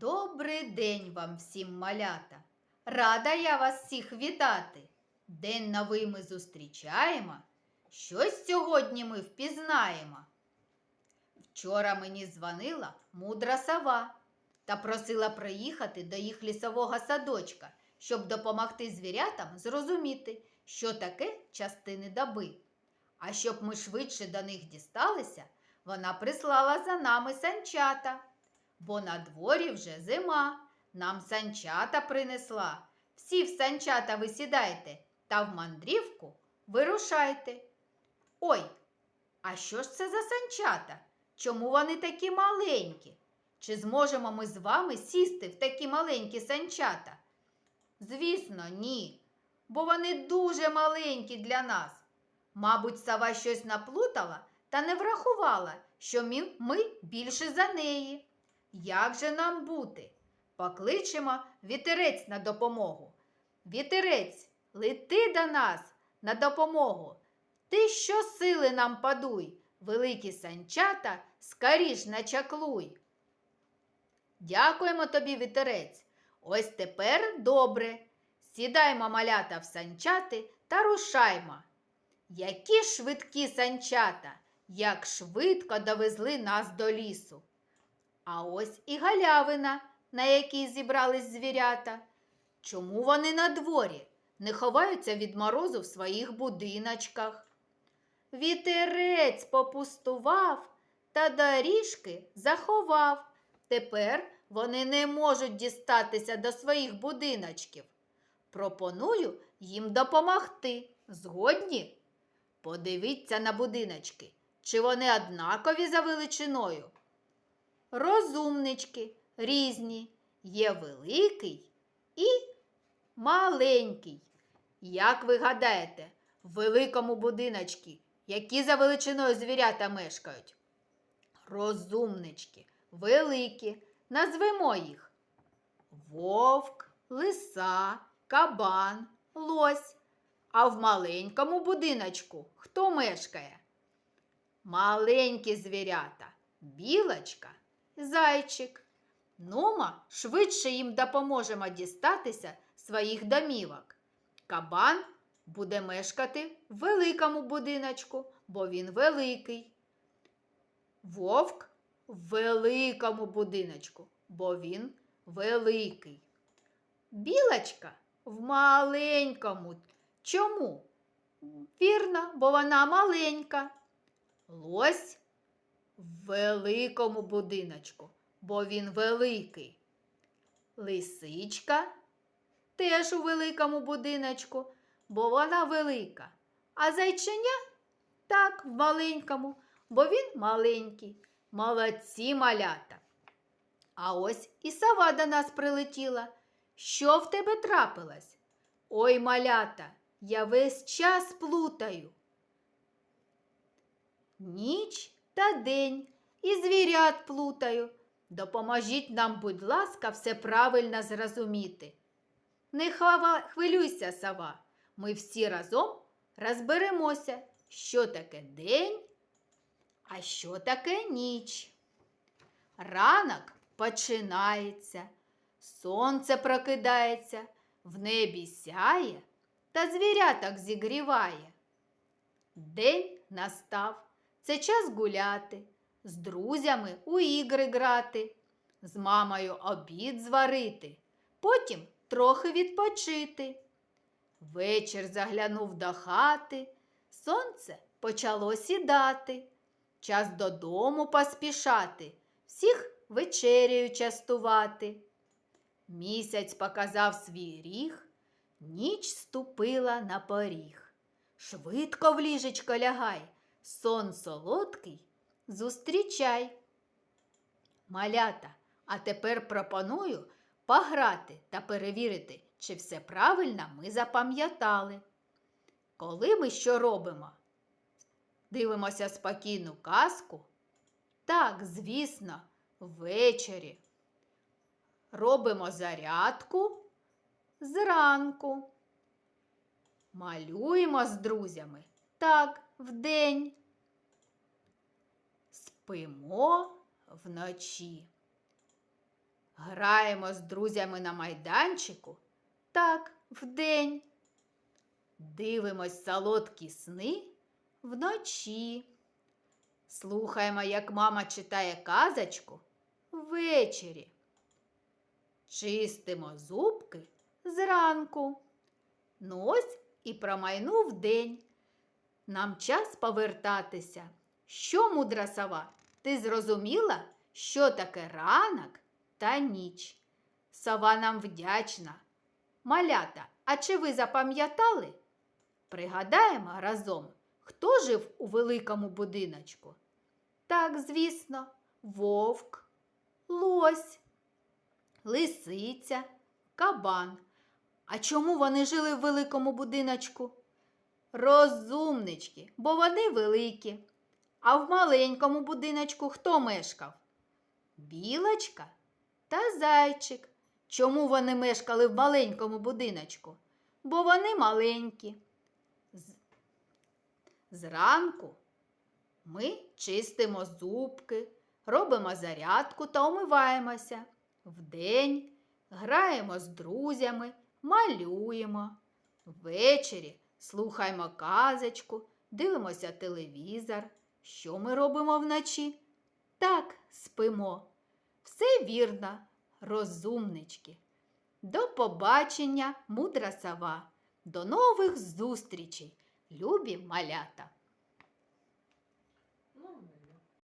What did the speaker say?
Добрий день вам всім, малята! Рада я вас всіх вітати. День новий ми зустрічаємо. Щось сьогодні ми впізнаємо. Вчора мені дзвонила мудра сова та просила приїхати до їх лісового садочка, щоб допомогти звірятам зрозуміти, що таке частини доби. А щоб ми швидше до них дісталися, вона прислала за нами санчата бо на дворі вже зима. Нам санчата принесла. Всі в санчата ви сідайте та в мандрівку вирушайте. Ой, а що ж це за санчата? Чому вони такі маленькі? Чи зможемо ми з вами сісти в такі маленькі санчата? Звісно, ні, бо вони дуже маленькі для нас. Мабуть, сова щось наплутала та не врахувала, що ми більше за неї. Як же нам бути? Покличемо вітерець на допомогу. Вітерець, лети до нас на допомогу. Ти щосили нам падуй, великі санчата, скоріш начаклуй. Дякуємо тобі, вітерець. Ось тепер добре. Сідаймо малята в санчати та рушаймо. Які швидкі санчата, як швидко довезли нас до лісу. А ось і галявина, на якій зібрались звірята. Чому вони на дворі? Не ховаються від морозу в своїх будиночках. Вітерець попустував та доріжки заховав. Тепер вони не можуть дістатися до своїх будиночків. Пропоную їм допомогти. Згодні? Подивіться на будиночки, чи вони однакові за величиною. Розумнички різні, є великий і маленький. Як ви гадаєте, в великому будиночці, які за величиною звірята мешкають? Розумнички, великі, назвемо їх. Вовк, лиса, кабан, лось. А в маленькому будиночку хто мешкає? Маленькі звірята, білочка зайчик. Нума швидше їм допоможемо дістатися своїх домівок. Кабан буде мешкати в великому будиночку, бо він великий. Вовк в великому будиночку, бо він великий. Білочка в маленькому. Чому? Вірно, бо вона маленька. Лось в великому будиночку, бо він великий. Лисичка теж у великому будиночку, бо вона велика. А зайченя так, в маленькому, бо він маленький. Молодці малята. А ось і сова до нас прилетіла. Що в тебе трапилось? Ой, малята, я весь час плутаю. Ніч та день і звірят плутаю. Допоможіть нам, будь ласка, все правильно зрозуміти. Не хава, хвилюйся, сова. Ми всі разом розберемося, що таке день, а що таке ніч. Ранок починається, сонце прокидається, в небі сяє та звіряток зігріває. День настав. Це час гуляти, з друзями у ігри грати, з мамою обід зварити, потім трохи відпочити. Вечір заглянув до хати, сонце почало сідати. Час додому поспішати, всіх вечерею частувати. Місяць показав свій ріг, ніч ступила на поріг. Швидко в ліжечко лягай. Сон солодкий зустрічай. Малята, а тепер пропоную пограти та перевірити, чи все правильно ми запам'ятали. Коли ми що робимо? Дивимося спокійну казку? Так, звісно, ввечері. Робимо зарядку зранку. Малюємо з друзями. Так, вдень. Спимо вночі. Граємо з друзями на майданчику. Так, вдень. Дивимось солодкі сни вночі. Слухаємо, як мама читає казочку ввечері. Чистимо зубки зранку. Ну ось і промайнув день. Нам час повертатися. Що, мудра сова, ти зрозуміла, що таке ранок та ніч? Сова нам вдячна. Малята, а чи ви запам'ятали? Пригадаємо разом, хто жив у великому будиночку? Так, звісно, вовк, лось, лисиця, кабан. А чому вони жили в великому будиночку? Розумнички, бо вони великі. А в маленькому будиночку хто мешкав? Білочка та зайчик. Чому вони мешкали в маленькому будиночку? Бо вони маленькі. З- Зранку ми чистимо зубки, робимо зарядку та омиваємося. Вдень граємо з друзями, малюємо. Ввечері слухаємо казочку, дивимося телевізор. Що ми робимо вночі? Так, спимо. Все вірно, розумнички. До побачення, мудра сова. До нових зустрічей, любі малята!